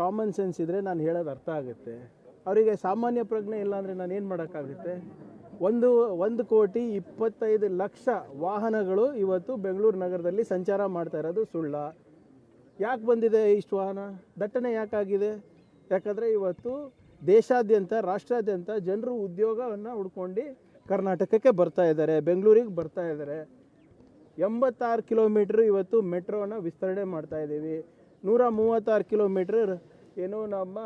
Common sense ಇದ್ದರೆ ನಾನು ಹೇಳೋದು ಅರ್ಥ ಆಗುತ್ತೆ. ಅವರಿಗೆ ಸಾಮಾನ್ಯ ಪ್ರಜ್ಞೆ ಇಲ್ಲ ಅಂದರೆ ನಾನು ಏನು ಮಾಡೋಕ್ಕಾಗುತ್ತೆ? ಒಂದು ಒಂದು ಕೋಟಿ ಇಪ್ಪತ್ತೈದು ಲಕ್ಷ ವಾಹನಗಳು ಇವತ್ತು ಬೆಂಗಳೂರು ನಗರದಲ್ಲಿ ಸಂಚಾರ ಮಾಡ್ತಾ ಇರೋದು ಸುಳ್ಳ. ಯಾಕೆ ಬಂದಿದೆ ಇಷ್ಟು ವಾಹನ? ದಟ್ಟಣೆ ಯಾಕಾಗಿದೆ ಯಾಕಂದರೆ ಇವತ್ತು ದೇಶಾದ್ಯಂತ, ರಾಷ್ಟ್ರಾದ್ಯಂತ ಜನರು ಉದ್ಯೋಗವನ್ನು ಹುಡ್ಕೊಂಡು ಕರ್ನಾಟಕಕ್ಕೆ ಬರ್ತಾ ಇದ್ದಾರೆ ಬೆಂಗಳೂರಿಗೆ ಬರ್ತಾ ಇದ್ದಾರೆ ಎಂಬತ್ತಾರು ಕಿಲೋಮೀಟ್ರ್ ಇವತ್ತು ಮೆಟ್ರೋನ ವಿಸ್ತರಣೆ ಮಾಡ್ತಾ ಇದ್ದೀವಿ ನೂರ ಮೂವತ್ತಾರು ಕಿಲೋಮೀಟ್ರ್ ಏನು ನಮ್ಮ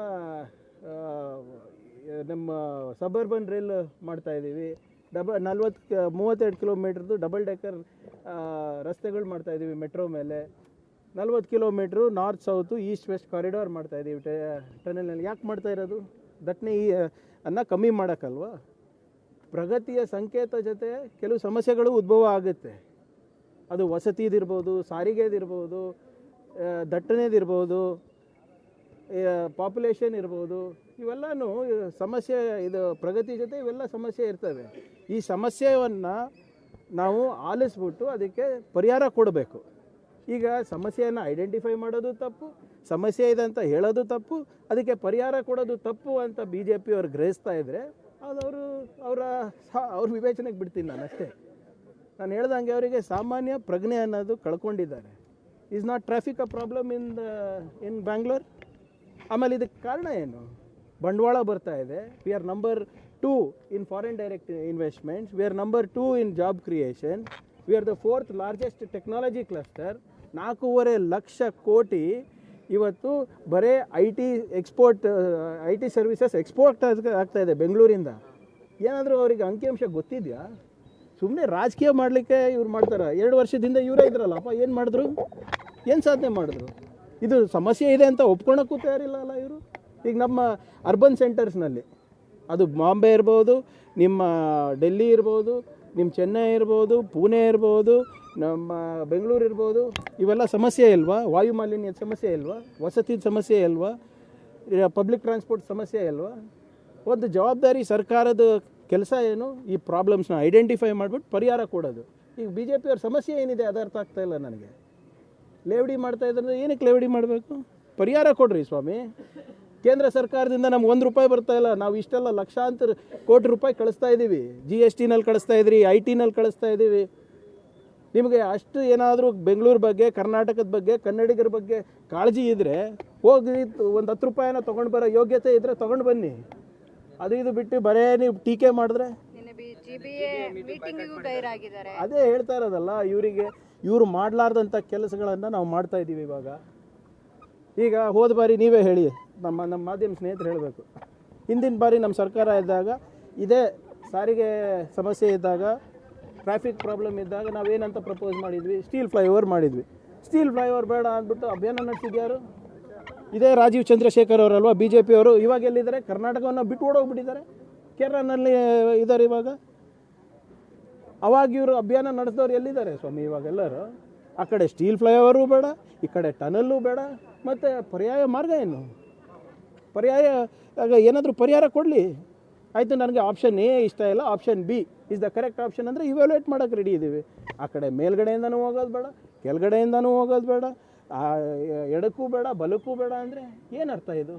ನಮ್ಮ ಸಬರ್ಬನ್ ರೈಲ್ ಮಾಡ್ತಾ ಇದ್ದೀವಿ. ಡಬ ನಲ್ವತ್ತು ಮೂವತ್ತೆರಡು ಕಿಲೋಮೀಟ್ರದ್ದು ಡಬಲ್ ಡೆಕ್ಕರ್ ರಸ್ತೆಗಳು ಮಾಡ್ತಾ ಇದ್ದೀವಿ ಮೆಟ್ರೋ ಮೇಲೆ. ನಲ್ವತ್ತು kilometre north south east west corridor ಮಾಡ್ತಾ ಇದ್ದೀವಿ ಟನಲ್ನಲ್ಲಿ ಯಾಕೆ ಮಾಡ್ತಾ ಇರೋದು? ದಟ್ನೆ ಈ, ಅನ್ನ ಕಮ್ಮಿ ಮಾಡೋಕ್ಕಲ್ವ? ಪ್ರಗತಿಯ ಸಂಕೇತ ಜೊತೆ ಕೆಲವು ಸಮಸ್ಯೆಗಳು ಉದ್ಭವ ಆಗುತ್ತೆ. ಅದು ವಸತಿದಿರ್ಬೋದು ಸಾರಿಗೆದಿರ್ಬೋದು ದಟ್ಟಣೆದಿರ್ಬೋದು ಪಾಪ್ಯುಲೇಷನ್ ಇರ್ಬೋದು ಇವೆಲ್ಲನೂ ಸಮಸ್ಯೆ, ಇದು ಪ್ರಗತಿ ಜೊತೆ ಇವೆಲ್ಲ ಸಮಸ್ಯೆ ಇರ್ತವೆ. ಈ ಸಮಸ್ಯೆಯನ್ನು ನಾವು ಆಲಿಸ್ಬಿಟ್ಟು ಅದಕ್ಕೆ ಪರಿಹಾರ ಕೊಡಬೇಕು. ಈಗ ಸಮಸ್ಯೆಯನ್ನು ಐಡೆಂಟಿಫೈ ಮಾಡೋದು ತಪ್ಪು, ಸಮಸ್ಯೆ ಇದೆ ಅಂತ ಹೇಳೋದು ತಪ್ಪು, ಅದಕ್ಕೆ ಪರಿಹಾರ ಕೊಡೋದು ತಪ್ಪು ಅಂತ ಬಿ ಜೆ ಪಿಯವ್ರು ಗ್ರಹಿಸ್ತಾ ಇದ್ದರೆ ಅದವರು ಅವರ, ಅವ್ರ ವಿವೇಚನೆಗೆ ಬಿಡ್ತೀನಿ ನಾನು ಅಷ್ಟೇ ನಾನು ಹೇಳ್ದಂಗೆ ಅವರಿಗೆ ಸಾಮಾನ್ಯ ಪ್ರಜ್ಞೆ ಅನ್ನೋದು ಕಳ್ಕೊಂಡಿದ್ದಾರೆ. Is not traffic a problem in the, in Bangalore? ಆಮೇಲೆ ಇದಕ್ಕೆ ಕಾರಣ ಏನು? ಬಂಡವಾಳ ಬರ್ತಾ ಇದೆ. We are number two in foreign direct investments we are number two in job creation we are the fourth largest technology cluster ನಾಲ್ಕೂವರೆ ಲಕ್ಷ ಕೋಟಿ ಇವತ್ತು ಬರೇ I T export I T services export ಆಗ್ತಾ ಇದೆ ಬೆಂಗಳೂರಿಂದ. ಏನಾದರೂ ಅವರಿಗೆ ಅಂಕಿಅಂಶ ಗೊತ್ತಿದೆಯಾ? ಸುಮ್ಮನೆ ರಾಜಕೀಯ ಮಾಡಲಿಕ್ಕೆ ಇವ್ರು ಮಾಡ್ತಾರೆ. ಎರಡು ವರ್ಷದಿಂದ ಇವರೇ ಇದ್ರಲ್ಲಪ್ಪ ಏನು ಮಾಡಿದ್ರು? ಏನು ಸಾಧನೆ ಮಾಡಿದ್ರು? ಇದು ಸಮಸ್ಯೆ ಇದೆ ಅಂತ ಒಪ್ಕೊಳಕ್ಕೂ ತಯಾರಿಲ್ಲ ಅಲ್ಲ ಇವರು? ಈಗ ನಮ್ಮ ಅರ್ಬನ್ ಸೆಂಟರ್ಸ್ನಲ್ಲಿ, ಅದು ಬಾಂಬೆ ಇರ್ಬೋದು, ನಿಮ್ಮ ಡೆಲ್ಲಿ ಇರ್ಬೋದು, ನಿಮ್ಮ ಚೆನ್ನೈ ಇರ್ಬೋದು, ಪುಣೆ ಇರ್ಬೋದು, ನಮ್ಮ ಬೆಂಗಳೂರು ಇರ್ಬೋದು, ಇವೆಲ್ಲ ಸಮಸ್ಯೆ ಇಲ್ವಾ? ವಾಯು ಮಾಲಿನ್ಯದ ಸಮಸ್ಯೆ ಇಲ್ವಾ? ವಸತಿ ಸಮಸ್ಯೆ ಇಲ್ವಾ? ಪಬ್ಲಿಕ್ ಟ್ರಾನ್ಸ್ಪೋರ್ಟ್ ಸಮಸ್ಯೆ ಇಲ್ವಾ? ಒಂದು ಜವಾಬ್ದಾರಿ ಸರ್ಕಾರದ ಕೆಲಸ ಏನು? ಈ ಪ್ರಾಬ್ಲಮ್ಸ್ನ ಐಡೆಂಟಿಫೈ ಮಾಡಿಬಿಟ್ಟು ಪರಿಹಾರ ಕೊಡೋದು. ಈಗ ಬಿ ಜೆ ಪಿಯವ್ರ ಸಮಸ್ಯೆ ಏನಿದೆ, ಅದು ಅರ್ಥ ಆಗ್ತಾ ಇಲ್ಲ ನನಗೆ. ಲೇವಡಿ ಮಾಡ್ತಾ ಇದ್ರೆ ಏನಕ್ಕೆ ಲೇವಡಿ ಮಾಡಬೇಕು? ಪರಿಹಾರ ಕೊಡ್ರಿ ಸ್ವಾಮಿ. ಕೇಂದ್ರ ಸರ್ಕಾರದಿಂದ ನಮ್ಗೆ ಒಂದು ರೂಪಾಯಿ ಬರ್ತಾ ಇಲ್ಲ. ನಾವು ಇಷ್ಟೆಲ್ಲ ಲಕ್ಷಾಂತರ ಕೋಟಿ ರೂಪಾಯಿ ಕಳಿಸ್ತಾ ಇದ್ದೀವಿ ಜಿ ಎಸ್ ಟಿನಲ್ಲಿ ಕಳಿಸ್ತಾ ಇದ್ರಿ ಐ ಟಿನಲ್ಲಿ ಕಳಿಸ್ತಾ ಇದ್ದೀವಿ ನಿಮಗೆ ಅಷ್ಟು ಏನಾದರೂ ಬೆಂಗಳೂರು ಬಗ್ಗೆ, ಕರ್ನಾಟಕದ ಬಗ್ಗೆ, ಕನ್ನಡಿಗರ ಬಗ್ಗೆ ಕಾಳಜಿ ಇದ್ದರೆ ಹೋಗಿ ಒಂದು ಹತ್ತು ರೂಪಾಯಿನ ತೊಗೊಂಡು ಬರೋ ಯೋಗ್ಯತೆ ಇದ್ದರೆ ತೊಗೊಂಡು ಬನ್ನಿ. ಅದು ಇದು ಬಿಟ್ಟು ಬರೇ ನೀವು ಟೀಕೆ ಮಾಡಿದ್ರೆ? ಅದೇ ಹೇಳ್ತಾ ಇರೋದಲ್ಲ ಇವರಿಗೆ ಇವರು ಮಾಡಲಾರ್ದಂಥ ಕೆಲಸಗಳನ್ನು ನಾವು ಮಾಡ್ತಾ ಇದ್ದೀವಿ ಇವಾಗ. ಈಗ ಹೋದ ಬಾರಿ ನೀವೇ ಹೇಳಿ ನಮ್ಮ ನಮ್ಮ ಮಾಧ್ಯಮ ಸ್ನೇಹಿತರು ಹೇಳಬೇಕು. ಹಿಂದಿನ ಬಾರಿ ನಮ್ಮ ಸರ್ಕಾರ ಇದ್ದಾಗ ಇದೇ ಸಾರಿಗೆ ಸಮಸ್ಯೆ ಇದ್ದಾಗ ಟ್ರಾಫಿಕ್ ಪ್ರಾಬ್ಲಮ್ ಇದ್ದಾಗ ನಾವೇನಂತ ಪ್ರಪೋಸ್ ಮಾಡಿದ್ವಿ? ಸ್ಟೀಲ್ ಫ್ಲೈಓವರ್ ಮಾಡಿದ್ವಿ. ಸ್ಟೀಲ್ ಫ್ಲೈಓವರ್ ಬೇಡ ಅಂದ್ಬಿಟ್ಟು ಅಭಿಯಾನ ನಡೆಸಿದ್ಯಾರು? ಇದೇ ರಾಜೀವ್ ಚಂದ್ರಶೇಖರ್ ಅವರಲ್ವಾ? ಬಿ ಜೆ ಪಿಯವರು ಇವಾಗ ಎಲ್ಲಿದ್ದಾರೆ? ಕರ್ನಾಟಕವನ್ನು ಬಿಟ್ಟು ಓಡೋಗ್ಬಿಟ್ಟಿದ್ದಾರೆ. ಕೇರಳನಲ್ಲಿ ಇದ್ದಾರೆ ಇವಾಗ. ಅವಾಗ ಇವರು ಅಭಿಯಾನ ನಡೆಸಿದವ್ರು ಎಲ್ಲಿದ್ದಾರೆ ಸ್ವಾಮಿ ಇವಾಗ ಎಲ್ಲರೂ? ಆ ಕಡೆ ಸ್ಟೀಲ್ ಫ್ಲೈಓವರು ಬೇಡ, ಈ ಕಡೆ ಟನಲ್ಲು ಬೇಡ, ಮತ್ತು ಪರ್ಯಾಯ ಮಾರ್ಗ ಏನು? ಪರ್ಯಾಯ ಏನಾದರೂ ಪರಿಹಾರ ಕೊಡಲಿ. ಆಯಿತು, ನನಗೆ ಆಪ್ಷನ್ ಎ ಇಷ್ಟ ಇಲ್ಲ option B is the correct option ಅಂದರೆ ಇವ್ಯಾಲ್ಯೂಯೇಟ್ ಮಾಡೋಕ್ಕೆ ರೆಡಿ ಇದ್ದೀವಿ ಆ ಕಡೆ ಮೇಲ್ಗಡೆಯಿಂದನೂ ಹೋಗೋದು ಬೇಡ, ಕೆಳಗಡೆಯಿಂದನೂ ಹೋಗೋದು ಬೇಡ ಆ ಎಡಕ್ಕೂ ಬೇಡ, ಬಲಕ್ಕೂ ಬೇಡ ಅಂದರೆ ಏನು ಅರ್ಥ ಇದು?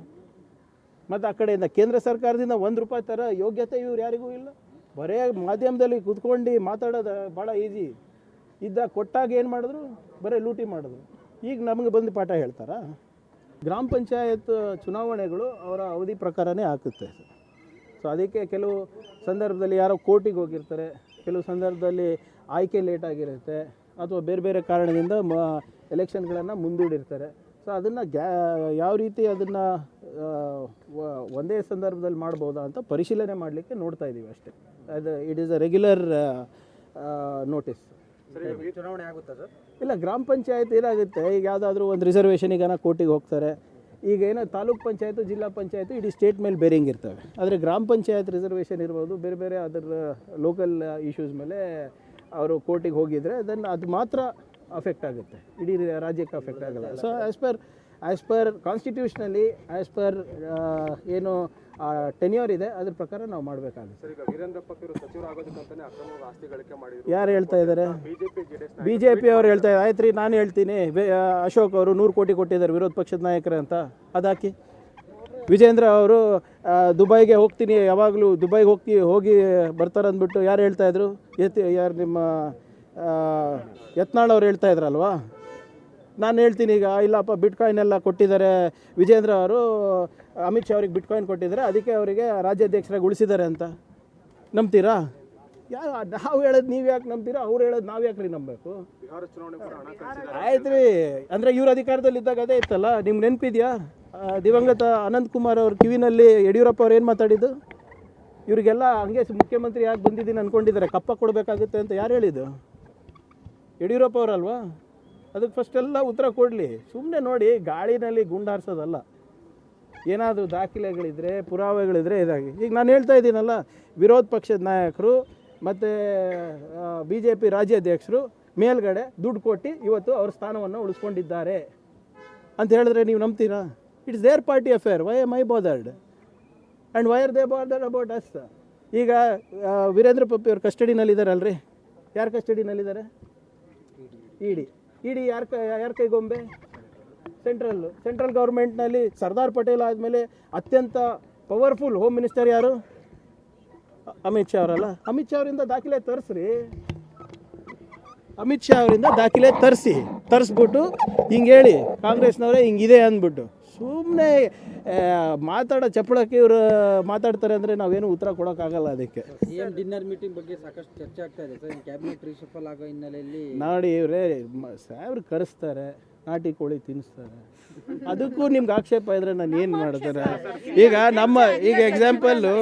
ಮತ್ತು ಆ ಕಡೆಯಿಂದ ಕೇಂದ್ರ ಸರ್ಕಾರದಿಂದ ಒಂದು ರೂಪಾಯಿ ಥರ ಯೋಗ್ಯತೆ ಇವ್ರು ಯಾರಿಗೂ ಇಲ್ಲ. ಬರೇ ಮಾಧ್ಯಮದಲ್ಲಿ ಕುತ್ಕೊಂಡು ಮಾತಾಡೋದು ಭಾಳ ಈಸಿ ಇದ್ದ ಕೊಟ್ಟಾಗ ಏನು ಮಾಡಿದ್ರು? ಬರೀ ಲೂಟಿ ಮಾಡಿದ್ರು. ಈಗ ನಮಗೆ ಬಂದು ಪಾಠ ಹೇಳ್ತಾರಾ? ಗ್ರಾಮ ಪಂಚಾಯತ್ ಚುನಾವಣೆಗಳು ಅವರ ಅವಧಿ ಪ್ರಕಾರನೇ ಆಗುತ್ತೆ. ಸೊ ಅದಕ್ಕೆ ಕೆಲವು ಸಂದರ್ಭದಲ್ಲಿ ಯಾರೋ ಕೋರ್ಟಿಗೆ ಹೋಗಿರ್ತಾರೆ. ಕೆಲವು ಸಂದರ್ಭದಲ್ಲಿ ಆಯ್ಕೆ ಲೇಟ್ ಆಗಿರುತ್ತೆ. ಅಥವಾ ಬೇರೆ ಬೇರೆ ಕಾರಣದಿಂದ ಮ ಎಲೆಕ್ಷನ್ಗಳನ್ನು ಮುಂದೂಡಿರ್ತಾರೆ. ಸೊ ಅದನ್ನು ಗ್ಯಾ ಯಾವ ರೀತಿ ಅದನ್ನು ಒಂದೇ ಸಂದರ್ಭದಲ್ಲಿ ಮಾಡ್ಬೋದಾ ಅಂತ ಪರಿಶೀಲನೆ ಮಾಡಲಿಕ್ಕೆ ನೋಡ್ತಾ ಇದ್ದೀವಿ ಅಷ್ಟೇ. ಅದು it is a regular notice ಚುನಾವಣೆ ಆಗುತ್ತಾ ಸರ್? ಇಲ್ಲ ಗ್ರಾಮ ಪಂಚಾಯತ್ ಏನಾಗುತ್ತೆ ಈಗ ಯಾವುದಾದ್ರೂ ಒಂದು ರಿಸರ್ವೇಷನಿಗಾನ ಕೋರ್ಟಿಗೆ ಹೋಗ್ತಾರೆ. ಈಗ ಏನೋ ತಾಲೂಕ್ ಪಂಚಾಯತು ಜಿಲ್ಲಾ ಪಂಚಾಯತು ಇಡೀ ಸ್ಟೇಟ್ ಮೇಲೆ ಬೇರಿಂಗ್ ಇರ್ತವೆ. ಆದರೆ ಗ್ರಾಮ ಪಂಚಾಯತ್ ರಿಸರ್ವೇಷನ್ ಇರ್ಬೋದು ಬೇರೆ ಬೇರೆ ಅದರ ಲೋಕಲ್ ಇಶ್ಯೂಸ್ ಮೇಲೆ ಅವರು ಕೋರ್ಟಿಗೆ ಹೋಗಿದ್ರೆ ದೆನ್ ಅದು ಮಾತ್ರ ಅಫೆಕ್ಟ್ ಆಗುತ್ತೆ. ಇಡೀ ರಾಜ್ಯಕ್ಕೆ ಅಫೆಕ್ಟ್ ಆಗಲ್ಲ. So as per as per ಕಾನ್ಸ್ಟಿಟ್ಯೂಷನಲ್ಲಿ as per ಏನು ಟೆನ್ಯೂರ್ ಇದೆ ಅದ್ರ ಪ್ರಕಾರ ನಾವು ಮಾಡಬೇಕಾಗುತ್ತೆ. ಯಾರು ಹೇಳ್ತಾ ಇದ್ದಾರೆ ಬಿ ಜೆ ಪಿ ಅವ್ರು ಹೇಳ್ತಾ ಇದ್ದಾರೆ ಆಯ್ತು ರೀ ನಾನು ಹೇಳ್ತೀನಿ. ಅಶೋಕ್ ಅವರು ನೂರು ಕೋಟಿ ಕೊಟ್ಟಿದ್ದಾರೆ ವಿರೋಧ ಪಕ್ಷದ ನಾಯಕರು ಅಂತ. ಅದಾಕಿ. ವಿಜೇಂದ್ರ ಅವರು ದುಬೈಗೆ ಹೋಗ್ತೀನಿ ಯಾವಾಗಲೂ ದುಬೈಗೆ ಹೋಗ್ತಿ ಹೋಗಿ ಬರ್ತಾರೆ ಅಂದ್ಬಿಟ್ಟು ಯಾರು ಹೇಳ್ತಾ ಇದ್ರು? ಎತ್ ಯಾರು ನಿಮ್ಮ ಯತ್ನಾಳ್ ಅವ್ರು ಹೇಳ್ತಾ ಇದ್ರಲ್ವಾ? ನಾನು ಹೇಳ್ತೀನಿ ಈಗ, ಇಲ್ಲಪ್ಪ ಬಿಟ್ಕಾಯಿನ್ ಎಲ್ಲ ಕೊಟ್ಟಿದ್ದಾರೆ. ವಿಜೇಂದ್ರ ಅವರು, ಅಮಿತ್ ಶಾ ಅವ್ರಿಗೆ ಬಿಟ್ಕಾಯಿನ್ ಕೊಟ್ಟಿದ್ದಾರೆ. ಅದಕ್ಕೆ ಅವರಿಗೆ ರಾಜ್ಯಾಧ್ಯಕ್ಷರಾಗಿ ಉಳಿಸಿದ್ದಾರೆ ಅಂತ. ನಂಬ್ತೀರಾ? ಯಾ ನಾವು ಹೇಳೋದು ನೀವು ಯಾಕೆ ನಂಬ್ತೀರಾ? ಅವ್ರು ಹೇಳೋದು ನಾವು ಯಾಕೆ ರೀ ನಂಬಬೇಕು? ಆಯ್ತು ರೀ ಅಂದರೆ ಇವ್ರ ಅಧಿಕಾರದಲ್ಲಿ ಇದ್ದಾಗ ಅದೇ ಇತ್ತಲ್ಲ? ನಿಮ್ಗೆ ನೆನಪಿದೆಯಾ? ದಿವಂಗತ ಅನಂತ್ ಕುಮಾರ್ ಅವ್ರ ಕಿವಿನಲ್ಲಿ ಯಡಿಯೂರಪ್ಪ ಅವ್ರು ಏನು ಮಾತಾಡಿದ್ದು? ಇವರಿಗೆಲ್ಲ ಹಂಗೆ ಮುಖ್ಯಮಂತ್ರಿ ಯಾಕೆ ಬಂದಿದ್ದೀನಿ ಅಂದ್ಕೊಂಡಿದ್ದಾರೆ ಕಪ್ಪ ಕೊಡಬೇಕಾಗುತ್ತೆ ಅಂತ ಯಾರು ಹೇಳಿದ್ದು? ಯಡಿಯೂರಪ್ಪ ಅವರಲ್ವಾ ಅದಕ್ಕೆ ಫಸ್ಟ್ ಎಲ್ಲ ಉತ್ತರ ಕೊಡಲಿ. ಸುಮ್ಮನೆ ನೋಡಿ, ಗಾಳಿನಲ್ಲಿ ಗುಂಡಾರಿಸೋದಲ್ಲ ಏನಾದರೂ ದಾಖಲೆಗಳಿದ್ರೆ, ಪುರಾವೆಗಳಿದ್ರೆ ಇದಾಗಿ. ಈಗ ನಾನು ಹೇಳ್ತಾ ಇದ್ದೀನಲ್ಲ, ವಿರೋಧ ಪಕ್ಷದ ನಾಯಕರು ಮತ್ತು ಬಿ ಜೆ ಪಿ ರಾಜ್ಯಾಧ್ಯಕ್ಷರು ಮೇಲ್ಗಡೆ ದುಡ್ಡು ಕೊಟ್ಟು ಇವತ್ತು ಅವ್ರ ಸ್ಥಾನವನ್ನು ಉಳಿಸ್ಕೊಂಡಿದ್ದಾರೆ. ಅಂತ ಹೇಳಿದ್ರೆ ನೀವು ನಂಬ್ತೀರಾ? It's their party affair why am I bothered and why are they bothered about us ಈಗ ವೀರೇಂದ್ರ ಪಪ್ಪಿ ಅವ್ರ ಕಸ್ಟಡಿನಲ್ಲಿದ್ದಾರಲ್ರಿ ಯಾರ ಕಸ್ಟಡಿನಲ್ಲಿದ್ದಾರೆ ಇಡಿ ಇಡಿ ಯಾರ ಯಾರ ಕೈಗೊಂಬೆ? ಸೆಂಟ್ರಲ್ಲು ಸೆಂಟ್ರಲ್ ಗೌರ್ಮೆಂಟ್ನಲ್ಲಿ ಸರ್ದಾರ್ ಪಟೇಲ್ ಆದಮೇಲೆ ಅತ್ಯಂತ ಪವರ್ಫುಲ್ ಹೋಮ್ ಮಿನಿಸ್ಟರ್ ಯಾರು? ಅಮಿತ್ ಶಾ ಅವರಲ್ಲ. ಅಮಿತ್ ಶಾ ಅವರಿಂದ ದಾಖಲೆ ತರಿಸ್ರಿ. ಅಮಿತ್ ಶಾ ಅವರಿಂದ ದಾಖಲೆ ತರಿಸಿ. ತರಿಸ್ಬಿಟ್ಟು ಹಿಂಗೆ ಹೇಳಿ ಕಾಂಗ್ರೆಸ್ನವರೇ ಹಿಂಗಿದೆ ಅಂದ್ಬಿಟ್ಟು. ಸುಮ್ಮನೆ ಮಾತಾಡೋ ಚಪ್ಪಳಕ್ಕೆ ಇವರು ಮಾತಾಡ್ತಾರೆ ಅಂದರೆ ನಾವೇನು ಉತ್ತರ ಕೊಡೋಕ್ಕಾಗಲ್ಲ ಅದಕ್ಕೆ. ಸಿಎಂ ಡಿನ್ನರ್ ಮೀಟಿಂಗ್ ಬಗ್ಗೆ ಸಾಕಷ್ಟು ಚರ್ಚೆ ಆಗ್ತಾ ಇದೆ. ಸರ್ ಕ್ಯಾಬಿನೆಟ್ ರೀಶಫಲ್ ಆಗೋ ಹಿನ್ನೆಲೆಯಲ್ಲಿ ನಾಡಿ ಇವರೇ ಸಾವ್ರು ಕರೆಸ್ತಾರೆ ನಾಟಿ ಕೋಳಿ ತಿನ್ನಿಸ್ತಾರೆ ಅದಕ್ಕೂ ನಿಮ್ಗೆ ಆಕ್ಷೇಪ ಇದ್ರೆ ನಾನು ಏನು ಮಾಡ್ತಾರೆ? ಈಗ ನಮ್ಮ ಈಗ ಎಕ್ಸಾಂಪಲ್ಲು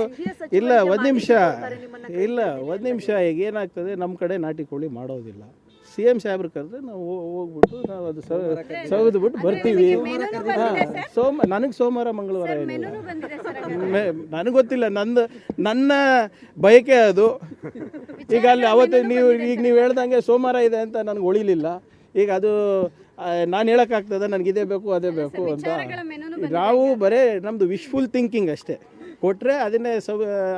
ಇಲ್ಲ ಒಂದು ನಿಮಿಷ ಇಲ್ಲ ಒಂದು ನಿಮಿಷ ಈಗ ಏನಾಗ್ತದೆ ನಮ್ಮ ಕಡೆ ನಾಟಿ ಕೋಳಿ ಮಾಡೋದಿಲ್ಲ. ಸಿ ಎಂ ಸಾಹೇಬ್ರು ಕರೆದ್ರೆ ನಾವು ಹೋಗ್ಬಿಟ್ಟು ನಾವು ಅದು ಸವಿದ್ಬಿಟ್ಟು ಬರ್ತೀವಿ. ಹಾಂ. ಸೋಮ ನನಗೆ ಸೋಮವಾರ ಮಂಗಳವಾರ ಏನಿಲ್ಲ. ನನಗೆ ಗೊತ್ತಿಲ್ಲ ನಂದು ನನ್ನ ಬಯಕೆ ಅದು. ಈಗ ಅಲ್ಲಿ ಅವತ್ತು ನೀವು ಈಗ ನೀವು ಹೇಳ್ದಂಗೆ ಸೋಮವಾರ ಇದೆ ಅಂತ ನನಗೆ ಉಳಿಲಿಲ್ಲ ಈಗ ಅದು ನಾನು ಹೇಳೋಕ್ಕಾಗ್ತದೆ ನನಗೆ ಇದೇ ಬೇಕು ಅದೇ ಬೇಕು ಅಂತ. ನಾವು ಬರೀ ನಮ್ಮದು ವಿಶ್ಫುಲ್ ಥಿಂಕಿಂಗ್ ಅಷ್ಟೇ. ಕೊಟ್ಟರೆ ಅದನ್ನೇ ಸೌ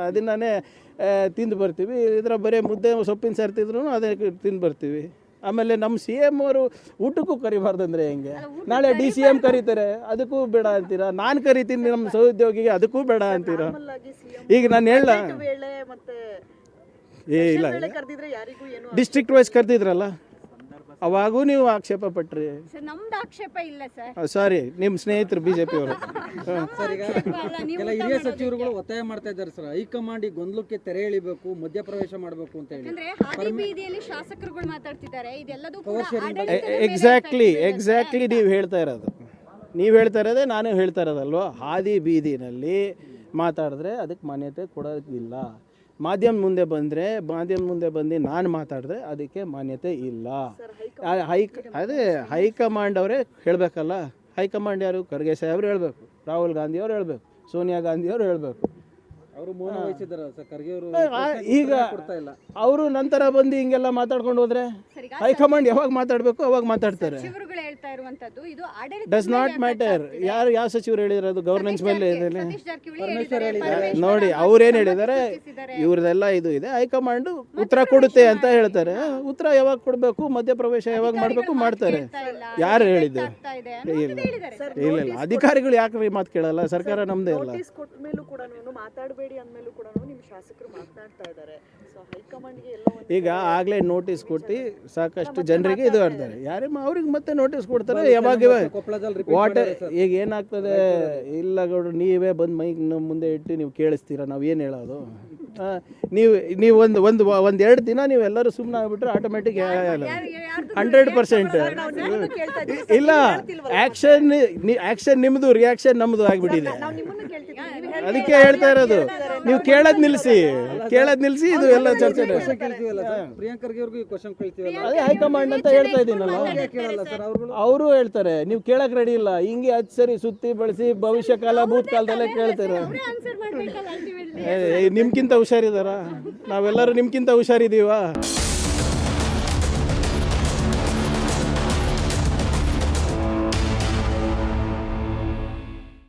ಅದನ್ನೇ ತಿಂದು ಬರ್ತೀವಿ. ಇದರ ಬರೀ ಮುದ್ದೆ ಸೊಪ್ಪಿನ ಸಾರು ತಿಂದ್ರೂ ಅದೇ ತಿಂದು ಬರ್ತೀವಿ. ಆಮೇಲೆ ನಮ್ಮ ಸಿ ಎಂ ಅವರು ಊಟಕ್ಕೂ ಕರಿಬಾರ್ದಂದ್ರೆ ಹೆಂಗೆ? ನಾಳೆ ಡಿ ಸಿ ಎಂ ಕರೀತಾರೆ ಅದಕ್ಕೂ ಬೇಡ ಅಂತೀರಾ? ನಾನು ಕರಿತೀನಿ ನಮ್ಮ ಸಹೋದ್ಯೋಗಿಗೆ ಅದಕ್ಕೂ ಬೇಡ ಅಂತೀರಾ? ಈಗ ನಾನು ಹೇಳ ಏ ಇಲ್ಲ ಡಿಸ್ಟ್ರಿಕ್ಟ್ ವೈಸ್ ಕರೆದಿದ್ರಲ್ಲ? ಅವಾಗೂ ನೀವು ಆಕ್ಷೇಪ ಪಟ್ರಿ. ಸರ್ ನಮ್ದು ಆಕ್ಷೇಪ ಇಲ್ಲ ಸರ್. ಸಾರಿ ನಿಮ್ಮ ಸ್ನೇಹಿತರು ಬಿಜೆಪಿ ಅವರು. ಪಿಯವರು ಸರ್ ಈಗ ಕೆಲ ಹಿರಿಯ ಸಚಿವರುಗಳು ಒತ್ತಾಯ ಮಾಡ್ತಾ ಇದ್ದಾರೆ ಸರ್. ಹೈಕಮಾಂಡ್ ಈ ಗೊಂದಲಕ್ಕೆ ತೆರೆ ಎಳಿಬೇಕು ಮಧ್ಯಪ್ರವೇಶ ಮಾಡಬೇಕು ಅಂತ ಹೇಳಿ. ಅಂದ್ರೆ ಹಾದಿ ಬೀದಿಯಲ್ಲಿ ಶಾಸಕರುಗಳು ಮಾತಾಡ್ತಿದ್ದಾರೆ. ಇದೆಲ್ಲದೂ ಕೂಡ ಆಡಳಿತದ ಮೇಲೆ ಎಕ್ಸಾಕ್ಟ್ಲಿ ಎಕ್ಸಾಕ್ಟ್ಲಿ ನೀವು ಹೇಳ್ತಾ ಇರೋದು. ನೀವು ಹೇಳ್ತಾ ಇರೋದೇ ನಾನು ಹೇಳ್ತಾ ಇರೋದಲ್ವ? ಹಾದಿ ಬೀದಿನಲ್ಲಿ ಮಾತಾಡಿದ್ರೆ ಅದಕ್ಕೆ ಮಾನ್ಯತೆ ಕೊಡೋದಿಲ್ಲ. ಮಾಧ್ಯಮ ಮುಂದೆ ಬಂದರೆ ಮಾಧ್ಯಮ ಮುಂದೆ ಬಂದು ನಾನು ಮಾತಾಡಿದ್ರೆ ಅದಕ್ಕೆ ಮಾನ್ಯತೆ ಇಲ್ಲ. ಹೈಕ್ ಅದೇ ಹೈಕಮಾಂಡ್ ಅವರೇ ಹೇಳಬೇಕಲ್ಲ? ಹೈಕಮಾಂಡ್ ಯಾರು? ಖರ್ಗೆ ಸಾಹೇಬ್ರು ಹೇಳಬೇಕು. ರಾಹುಲ್ ಗಾಂಧಿ ಅವರು ಹೇಳಬೇಕು. ಸೋನಿಯಾ ಗಾಂಧಿ ಅವರು ಹೇಳಬೇಕು. ಈಗ ಕೊಡ್ತಾ ಇಲ್ಲ. ಅವರು ನಂತರ ಬಂದು ಹಿಂಗೆಲ್ಲ ಮಾತಾಡ್ಕೊಂಡು ಹೋದ್ರೆ ಹೈಕಮಾಂಡ್ ಯಾವಾಗ ಮಾತಾಡಬೇಕು ಅವಾಗ ಮಾತಾಡ್ತಾರೆ. ಸಚಿವರುಗಳು ಹೇಳ್ತಾ ಇರುವಂತದ್ದು ಇದು ಡಸ್ ನಾಟ್ ಮ್ಯಾಟರ್ ಯಾರು ಯಾವ ಸಚಿವರು ಹೇಳಿರೋದು ಗವರ್ನೆನ್ಸ್ ಮೇಲೆ ನೋಡಿ ಅವ್ರೇನು ಹೇಳಿದ್ದಾರೆ? ಇವ್ರದೆಲ್ಲ ಇದು ಇದೆ. ಹೈಕಮಾಂಡ್ ಉತ್ತರ ಕೊಡುತ್ತೆ ಅಂತ ಹೇಳ್ತಾರೆ. ಉತ್ತರ ಯಾವಾಗ ಕೊಡಬೇಕು ಮಧ್ಯಪ್ರವೇಶ ಯಾವಾಗ ಮಾಡಬೇಕು ಮಾಡ್ತಾರೆ. ಯಾರು ಹೇಳಿದ್ದು? ಇಲ್ಲ. ಇಲ್ಲ ಇಲ್ಲ. ಅಧಿಕಾರಿಗಳು ಯಾಕೆ ಮಾತು ಕೇಳಲ್ಲ? ಸರ್ಕಾರ ನಮ್ದೇ ಅಲ್ಲ. ಮಾತಾಡಬೇಡಿ ಅಂದಮೇಲೂ ಕೂಡ ನಿಮ್ಮ ಶಾಸಕರು ಮಾತನಾಡ್ತಾ ಇದ್ದಾರೆ. ಸೊ ಹೈಕಮಾಂಡ್ಗೆ ಎಲ್ಲ ಒಂದು ಈಗ ಆಗಲೇ ನೋಟಿಸ್ ಕೊಟ್ಟು ಸಾಕಷ್ಟು ಜನರಿಗೆ ಇದು ಮಾಡ್ತಾರೆ ಯಾರೇ ಅವ್ರಿಗೆ ಮತ್ತೆ ನೋಟಿಸ್ ಕೊಡ್ತಾರೆ. ಯಾವಾಗ ವಾಟರ್ ವಾಟ್ ಈಗ ಏನಾಗ್ತದೆ? ಇಲ್ಲ ಗೌಡ್ರು ನೀವೇ ಬಂದು ಮೈಕ್ ನಮ್ಮ ಮುಂದೆ ಇಟ್ಟು ನೀವು ಕೇಳಿಸ್ತೀರಾ? ನಾವು ಏನು ಹೇಳೋದು? ನೀವು ನೀವು ಒಂದು ಒಂದು ಒಂದು ಎರಡು ದಿನ ನೀವು ಎಲ್ಲರೂ ಸುಮ್ಮನೆ ಆಗಿಬಿಟ್ರೆ ಆಟೋಮೆಟಿಕ್ ಹಂಡ್ರೆಡ್ ಪರ್ಸೆಂಟ್ ಇಲ್ಲ ಆ್ಯಕ್ಷನ್ ಆ್ಯಕ್ಷನ್ ನಿಮ್ಮದು ರಿಯಾಕ್ಷನ್ ನಮ್ಮದು ಆಗಿಬಿಟ್ಟಿದೆ. ಅದಕ್ಕೆ ಹೇಳ್ತಾ ಇರೋದು. ನೀವು ಕೇಳೋದು ನಿಲ್ಲಿಸಿ ಕೇಳೋದು ನಿಲ್ಲಿಸಿ ಇದು ಎಲ್ಲ ಚರ್ಚೆ ಅದೇ ಹೈಕಮಾಂಡ್ ಅಂತ ಹೇಳ್ತಾ ಇದ್ದೀನಲ್ಲ. ಕೇಳಲ್ಲ ಸರ್. ಅವರು ಹೇಳ್ತಾರೆ ನೀವು ಕೇಳಕ್ ರೆಡಿ ಇಲ್ಲ. ಹಿಂಗೆ ಹತ್ತು ಸರಿ ಸುತ್ತಿ ಬಳಸಿ ಭವಿಷ್ಯ ಕಾಲ ಭೂತ್ ಕಾಲದಲ್ಲೇ ಕೇಳ್ತಾರೆ. ನಿಮ್ಗಿಂತ ಹುಷಾರಿದಾರ? ನಾವೆಲ್ಲರೂ ನಿಮ್ಗಿಂತ ಹುಷಾರಿದೀವಾ?